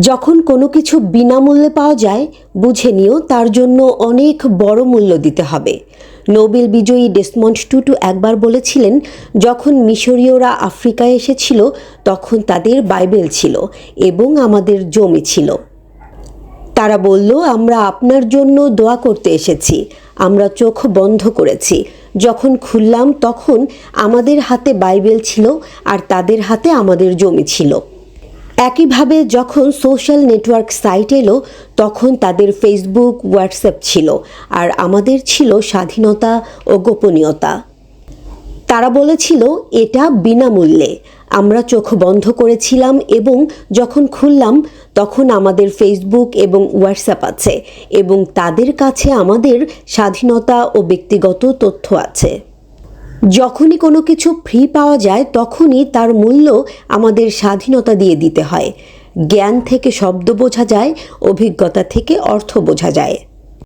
যখন কোনো কিছু বিনামূল্যে পাওয়া যায়, বুঝে নিও তার জন্য অনেক বড় মূল্য দিতে হবে। নোবেল বিজয়ী ডেসমন্ড টুটু একবার বলেছিলেন, যখন মিশরীয়রা আফ্রিকায় এসেছিল, তখন তাদের বাইবেল ছিল এবং আমাদের জমি ছিল। তারা বলল, আমরা আপনার জন্য দোয়া করতে এসেছি। আমরা চোখ বন্ধ করেছি। যখন খুললাম, তখন আমাদের হাতে বাইবেল ছিল আর তাদের হাতে আমাদের জমি ছিল। একইভাবে যখন সোশ্যাল নেটওয়ার্ক সাইট এলো, তখন তাদের ফেসবুক হোয়াটসঅ্যাপ ছিল আর আমাদের ছিল স্বাধীনতা ও গোপনীয়তা। তারা বলেছিল, এটা বিনামূল্যে। আমরা চোখ বন্ধ করেছিলাম এবং যখন খুললাম, তখন আমাদের ফেসবুক এবং হোয়াটসঅ্যাপ আছে এবং তাদের কাছে আমাদের স্বাধীনতা ও ব্যক্তিগত তথ্য আছে। যখনই কোনো কিছু ফ্রি পাওয়া যায়, তখনই তার মূল্য আমাদের স্বাধীনতা দিয়ে দিতে হয়। জ্ঞান থেকে শব্দ বোঝা যায়, অভিজ্ঞতা থেকে অর্থ বোঝা যায়।